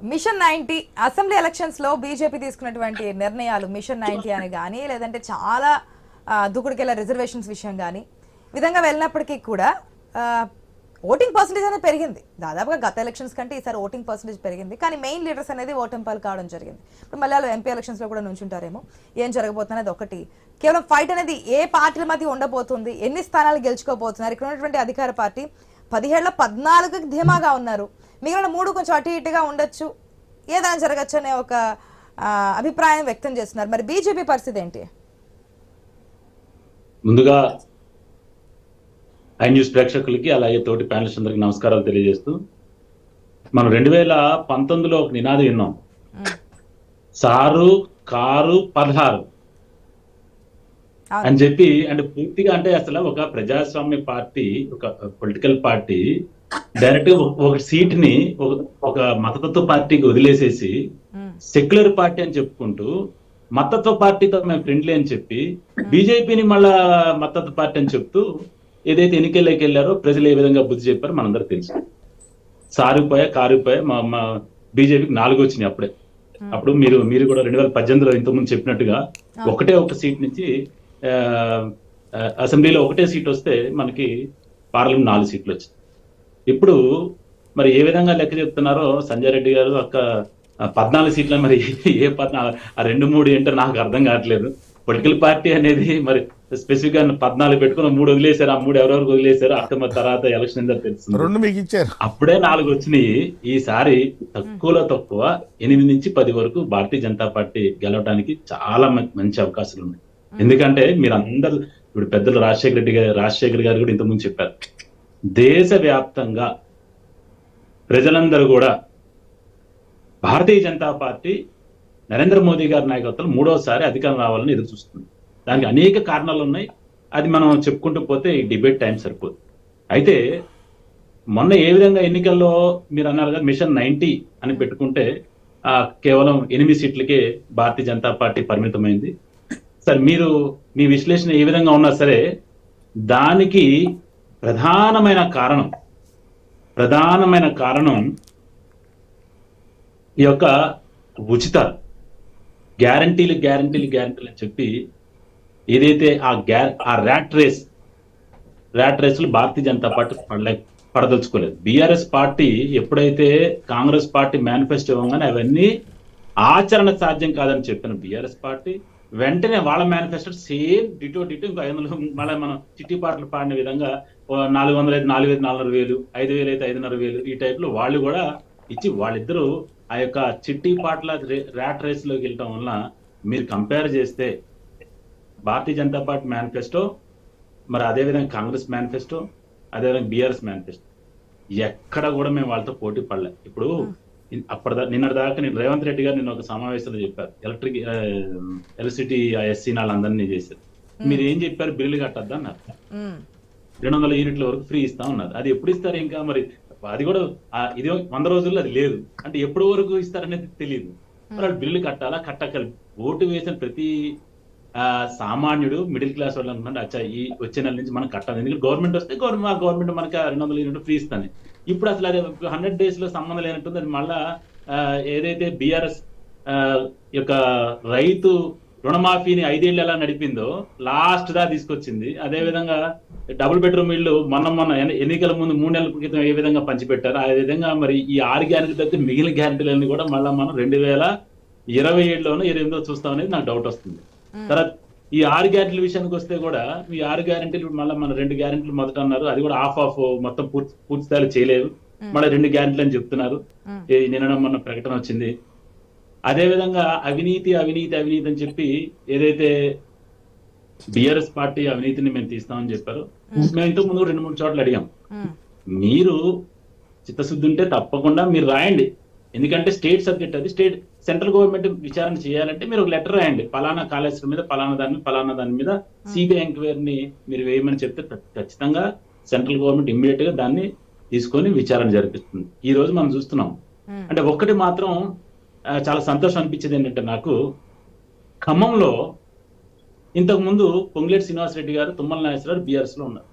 Machine ninety assembly ఎలక్షన్స్లో BJP తీసుకున్నటువంటి నిర్ణయాలు మిషన్ నైన్టీ అని కానీ లేదంటే చాలా ఆ, దూకుడుకెళ్ళ రిజర్వేషన్స్ విషయం కానీ విధంగా వెళ్ళినప్పటికీ కూడా ఓటింగ్ పర్సంటేజ్ అనేది పెరిగింది. దాదాపుగా గత ఎలక్షన్స్ కంటే ఈసారి ఓటింగ్ పర్సంటేజ్ పెరిగింది. కానీ మెయిన్ లీడర్స్ అనేది ఓటెంపాలు కావడం జరిగింది. ఇప్పుడు మళ్ళీ ఎంపీ ఎలక్షన్స్లో కూడా నుంచుంటారేమో ఏం జరగబోతున్నది ఒకటి. కేవలం ఫైట్ అనేది ఏ పార్టీల మధ్య ఉండబోతుంది ఎన్ని స్థానాలు గెలుచుకోబోతున్నారు ఇక్కడ ఉన్నటువంటి అధికార పార్టీ పదిహేడులో పద్నాలుగుకి ధీమాగా ఉన్నారు. మిగిలిన మూడు కొంచెం అటు ఇటుగా ఉండొచ్చు. ఏదైనా జరగచ్చు అనే ఒక అభిప్రాయం వ్యక్తం చేస్తున్నారు. మరి బీజేపీ పరిస్థితి ఏంటి? ముందుగా ఐ న్యూస్ ప్రేక్షకులకి అలాగే తోటి ప్యానలిస్ట్ అందరికి నమస్కారాలు తెలియజేస్తూ మనం రెండు వేల పంతొమ్మిదిలో ఒక నినాదం విన్నాం. సారు కారు పదహారు. అని చెప్పి అంటే పూర్తిగా అంటే అసలు ఒక ప్రజాస్వామ్య పార్టీ ఒక పొలిటికల్ పార్టీ డైరెక్ట్ ఒక- సీట్ని ఒక- మతతత్వ పార్టీకి వదిలేసేసి సెక్యులర్ పార్టీ అని చెప్పుకుంటూ మతత్వ పార్టీతో మేము ఫ్రెండ్లీ అని చెప్పి బీజేపీని మళ్ళా మతత్వ పార్టీ అని చెప్తూ ఏదైతే ఎన్నికల్లోకి వెళ్ళారో ప్రజలు ఏ విధంగా బుద్ధి చెప్పారో మనందరూ తెలుసు. సారిపోయా కారిపోయా మా మా బీజేపీకి నాలుగు వచ్చినాయి అప్పుడే. అప్పుడు మీరు మీరు కూడా రెండు వేల పద్దెనిమిదిలో ఇంతకుముందు చెప్పినట్టుగా ఒకటే ఒక సీట్ నుంచి అసెంబ్లీలో ఒకటే సీట్ వస్తే మనకి పార్లమెంట్ నాలుగు సీట్లు వచ్చాయి. ఇప్పుడు మరి ఏ విధంగా లెక్క చెప్తున్నారో సంజయ్ రెడ్డి గారు అక్క పద్నాలుగు సీట్ల మరి ఏ పద్నాలుగు ఆ రెండు మూడు ఏంటో నాకు అర్థం కావట్లేదు. పొలిటికల్ పార్టీ అనేది మరి స్పెసిఫిక్గా పద్నాలుగు పెట్టుకుని మూడు వదిలేశారు ఆ మూడు ఎవరెవరికి వదిలేశారు అక్కడ మరి తర్వాత ఎలక్షన్ ఏందో తెలుస్తుంది. రెండు మీకు ఇచ్చారు. అప్పుడే నాలుగు వచ్చినాయి. ఈసారి తక్కువలో తక్కువ ఎనిమిది నుంచి పది వరకు భారతీయ జనతా పార్టీ గెలవడానికి చాలా మంచి అవకాశాలు ఉన్నాయి. ఎందుకంటే మీరు అందరు ఇప్పుడు పెద్దలు రాజశేఖర రెడ్డి గారు రాజశేఖర్ గారు కూడా ఇంతకుముందు చెప్పారు. దేశ వ్యాప్తంగా ప్రజలందరూ కూడా భారతీయ జనతా పార్టీ నరేంద్ర మోదీ గారి నాయకత్వంలో మూడోసారి అధికారం రావాలని ఎదురు చూస్తుంది. దానికి అనేక కారణాలు ఉన్నాయి. అది మనం చెప్పుకుంటూ పోతే ఈ డిబేట్ టైం సరిపోదు. అయితే మొన్న ఏ విధంగా ఎన్నికల్లో మీరు అన్నారు కదా మిషన్ నైన్టీ అని పెట్టుకుంటే ఆ కేవలం ఎనిమిది సీట్లకే భారతీయ జనతా పార్టీ పరిమితమైంది. సార్ మీరు మీ విశ్లేషణ ఏ విధంగా ఉన్నా సరే దానికి ప్రధానమైన కారణం ప్రధానమైన కారణం ఈ యొక్క ఉచిత గ్యారంటీలు గ్యారంటీలు గ్యారంటీలు అని చెప్పి ఏదైతే ఆ గ్యా ఆ ర్యాట్ రేస్ ర్యాట్ రేస్లో భారతీయ జనతా పార్టీ పడలే పడదలుచుకోలేదు. బీఆర్ఎస్ పార్టీ ఎప్పుడైతే కాంగ్రెస్ పార్టీ మేనిఫెస్టో ఇవ్వగానే అవన్నీ ఆచరణ సాధ్యం కాదని చెప్పిన బీఆర్ఎస్ పార్టీ వెంటనే వాళ్ళ మేనిఫెస్టో సేమ్ డిటో డిటో ఇంకో ఐదు వందలు మళ్ళీ మనం చిట్టి పాటలు పాడిన విధంగా నాలుగు వందలు అయితే నాలుగు వేలు నాలుగున్నర వేలు ఐదు వేలు అయితే ఐదున్నర వేలు ఈ టైప్లో వాళ్ళు కూడా ఇచ్చి వాళ్ళిద్దరూ ఆ యొక్క చిట్టి పాటల ర్యాట్ రేస్లోకి వెళ్ళటం వల్ల మీరు కంపేర్ చేస్తే భారతీయ జనతా పార్టీ మేనిఫెస్టో మరి అదేవిధంగా కాంగ్రెస్ మేనిఫెస్టో అదేవిధంగా బీఆర్ఎస్ మేనిఫెస్టో ఎక్కడ కూడా మేము వాళ్ళతో పోటీ పడలే. ఇప్పుడు అప్పటిదా నిన్నటి దాకా నేను రేవంత్ రెడ్డి గారు నిన్న ఒక సమావేశంలో చెప్పారు. ఎలక్ట్రిక్ ఎలక్ట్రిసిటీ ఎస్సీ వాళ్ళందరినీ చేశారు. మీరు ఏం చెప్పారు? బిల్లులు కట్టద్దు అన్నారు. రెండు వందల యూనిట్ల వరకు ఫ్రీ ఇస్తా ఉన్నారు. అది ఎప్పుడు ఇస్తారు ఇంకా? మరి అది కూడా ఇది వంద రోజుల్లో అది లేదు. అంటే ఎప్పుడు వరకు ఇస్తారనేది తెలియదు వాళ్ళు బిల్లు కట్టాలా? కట్టకలి ఓటు వేసిన ప్రతి ఆ, సామాన్యుడు మిడిల్ క్లాస్ వాళ్ళు అనుకుంటే అచ్చా ఈ వచ్చే నెల నుంచి మనం కట్టాలి ఎందుకంటే గవర్నమెంట్ వస్తే గవర్నమెంట్ గవర్నమెంట్ మనకి రెండు వందల యూనిట్ ఫ్రీ ఇస్తుంది ఇప్పుడు అసలు అది హండ్రెడ్ డేస్లో సంబంధం లేనట్టుంది. అది మళ్ళా ఏదైతే బీఆర్ఎస్ యొక్క రైతు రుణమాఫీని ఐదేళ్ళు ఎలా నడిపిందో లాస్ట్ దా తీసుకొచ్చింది. అదే విధంగా డబుల్ బెడ్రూమ్ ఇల్లు మొన్న మొన్న ఎన్ని- ఎన్నికల ముందు మూడు నెలల క్రితం ఏ విధంగా పంచిపెట్టారు ఆ విధంగా మరి ఈ ఆరు గ్యారెంటీ తగ్గితే మిగిలిన గ్యారెంటీలన్నీ కూడా మళ్ళీ మనం రెండు వేల ఇరవై ఏడులోనో ఇరవై ఎనిమిదో చూస్తాం అనేది నాకు డౌట్ వస్తుంది. తర్వాత ఈ ఆరు గ్యారెంటీల విషయానికి వస్తే కూడా ఈ ఆరు గ్యారెంటీలు మళ్ళీ మన రెండు గ్యారెంటీలు మొదట అన్నారు. అది కూడా ఆఫ్ ఆఫ్ మొత్తం పూర్తి పూర్తి స్థాయిలో చేయలేదు. మళ్ళీ రెండు గ్యారెంటీలు అని చెప్తున్నారు. నిన్న మొన్న ప్రకటన వచ్చింది. అదే విధంగా అవినీతి అవినీతి అవినీతి అని చెప్పి ఏదైతే బిఆర్ఎస్ పార్టీ అవినీతిని మేము తీస్తామని చెప్పారు. మేము. ఇంతకు ముందు రెండు మూడు చోట్ల అడిగాం. మీరు చిత్తశుద్ధి ఉంటే తప్పకుండా మీరు రాయండి. ఎందుకంటే స్టేట్ సబ్జెక్ట్ అది. స్టేట్ సెంట్రల్ గవర్నమెంట్ విచారణ చేయాలంటే మీరు ఒక లెటర్ రాయండి. పలానా కాళేశ్వరం మీద పలానా దాని మీద పలానా దాని మీద సిబిఐ ఎంక్వైరీని మీరు వేయమని చెప్తే ఖచ్చితంగా సెంట్రల్ గవర్నమెంట్ ఇమ్మీడియట్గా దాన్ని తీసుకొని విచారణ జరిపిస్తుంది. ఈ రోజు మనం చూస్తున్నాం. అంటే ఒక్కటి మాత్రం చాలా సంతోషం అనిపించేది ఏంటంటే నాకు ఖమ్మంలో ఇంతకు ముందు పొంగులేటి శ్రీనివాసరెడ్డి గారు తుమ్మల నాగేశ్వరరావు బీఆర్ఎస్లో ఉన్నారు.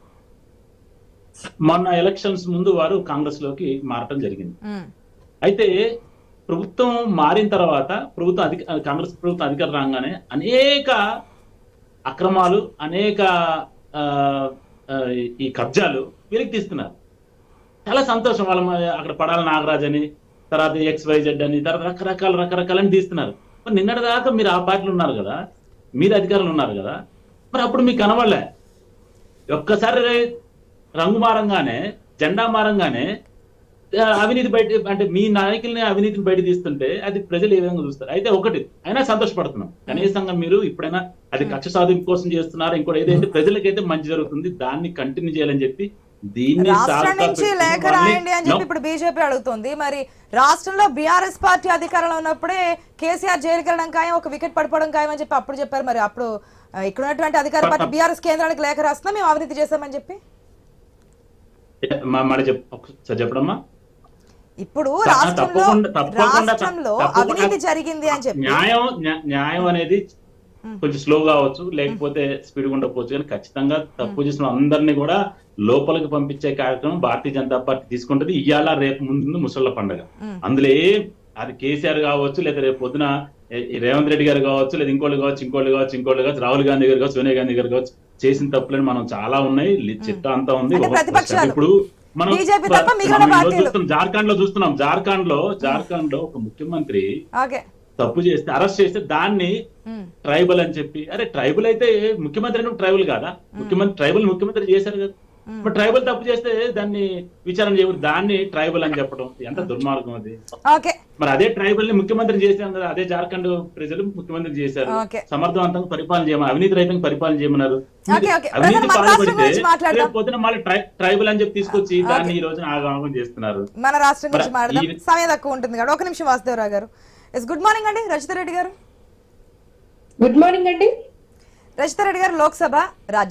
మొన్న ఎలక్షన్స్ ముందు వారు కాంగ్రెస్లోకి మారటం జరిగింది. అయితే ప్రభుత్వం మారిన తర్వాత ప్రభుత్వం అధిక కాంగ్రెస్ ప్రభుత్వం అధికారం రాగానే అనేక అక్రమాలు అనేక ఆ, ఈ కబ్జాలు వెలికి తీస్తున్నారు. చాలా సంతోషం వాళ్ళ అక్కడ పడాల నాగరాజ్ అని తర్వాత ఎక్స్ వైజెడ్ అని తర్వాత రకరకాల రకరకాలని తీస్తున్నారు. మరి నిన్నటి దాకా మీరు ఆ పార్టీలు ఉన్నారు కదా మీరు అధికారులు ఉన్నారు కదా మరి అప్పుడు మీకు కనబడలే. ఒక్కసారి రంగు మారంగానే జెండా మారంగానే అవినీతి బయట అంటే మీ నాయకుల్ని అవినీతిని బయట తీస్తుంటే అది ప్రజలు ఏ విధంగా చూస్తారు? అయితే ఒకటి అయినా సంతోషపడుతున్నాం. కనీసంగా మీరు ఇప్పుడైనా అది కక్ష సాధింపు కోసం చేస్తున్నారు ఇంకోటి ఏదైతే ప్రజలకైతే మంచి జరుగుతుంది దాన్ని కంటిన్యూ చేయాలని చెప్పి దీన్ని రాష్ట్రం నుంచి లేఖ రాయండి అని చెప్పి ఇప్పుడు బీజేపీ అడుగుతుంది. మరి రాష్ట్రంలో బీఆర్ఎస్ పార్టీ అధికారంలో ఉన్నప్పుడే కేసీఆర్ జైలుకి వెళ్ళడం ఖాయం ఒక వికెట్ పడిపోవడం ఖాయం అని చెప్పి అప్పుడు చెప్పారు. మరి అప్పుడు ఇక్కడ ఉన్నటువంటి అధికార పార్టీ బీఆర్ఎస్ కేంద్రానికి లేఖ రాస్తున్నా మేము అవినీతి చేశామని చెప్పి? చెప్పడమ్మా. ఇప్పుడు రాష్ట్రంలో అవినీతి జరిగింది అని చెప్పి న్యాయం న్యా- న్యాయం అనేది కొంచెం స్లో కావచ్చు లేకపోతే స్పీడ్ ఉండకపోవచ్చు కానీ ఖచ్చితంగా తప్పు చేసిన అందరినీ కూడా లోపలికి పంపించే కార్యక్రమం భారతీయ జనతా పార్టీ తీసుకుంటది. ఇవాళ రేపు ముందు ముసళ్ళ పండుగ. అందులో అది కేసీఆర్ కావచ్చు లేదా రేపు పొద్దున రేవంత్ రెడ్డి గారు కావచ్చు లేదా ఇంకోళ్ళు కావచ్చు ఇంకోళ్ళు కావచ్చు ఇంకోళ్ళు కావచ్చు రాహుల్ గాంధీ గారు కావచ్చు సోనియా గాంధీ గారు కావచ్చు చేసిన తప్పులని మనం చాలా ఉన్నాయి. చిట్టా అంతా ఉంది. ఇప్పుడు మనం జార్ఖండ్లో చూస్తున్నాం జార్ఖండ్లో జార్ఖండ్లో ఒక ముఖ్యమంత్రి తప్పు చేస్తే అరెస్ట్ చేస్తే దాన్ని. ట్రైబల్ అని చెప్పి. అరే ట్రైబల్ అయితే ముఖ్యమంత్రి ట్రైబల్ కాదా? ముఖ్యమంత్రి ట్రైబల్ ముఖ్యమంత్రి చేశారు కదా. మరి ట్రైబల్ తప్పు చేస్తే దాన్ని విచారణ చేయకూడదు. దాన్ని ట్రైబల్ అని చెప్పడం. ఎంత దుర్మార్గం అది. ఓకే. మరి అదే ట్రైబల్ని ముఖ్యమంత్రి చేశాం కదా అదే జార్ఖండ్ ప్రజలు ముఖ్యమంత్రి చేశారు. సమర్థవంతంగా పరిపాలన చేయమని అవినీతి రహితంగా పరిపాలన చేయమన్నారు. Okay, okay. అవినీతి పాల్పడితే. రేపు పొద్దున మళ్ళీ ట్రై- ట్రైబల్ అని చెప్పి తీసుకొచ్చి దాన్ని ఈ రోజున ఆగమాగం చేస్తున్నారు. మన రాష్ట్రం గురించి మాట్లాడదాం. సమయం తక్కువ ఉంటుంది కదా ఒక నిమిషం వాసుదేవరావు గారు. ఎస్ గుడ్ మార్నింగ్ అండి రజిత రెడ్డి గారు. గుడ్ మార్నింగ్ అండి. రజిత రెడ్డి గారు లోక్సభ రాజ్య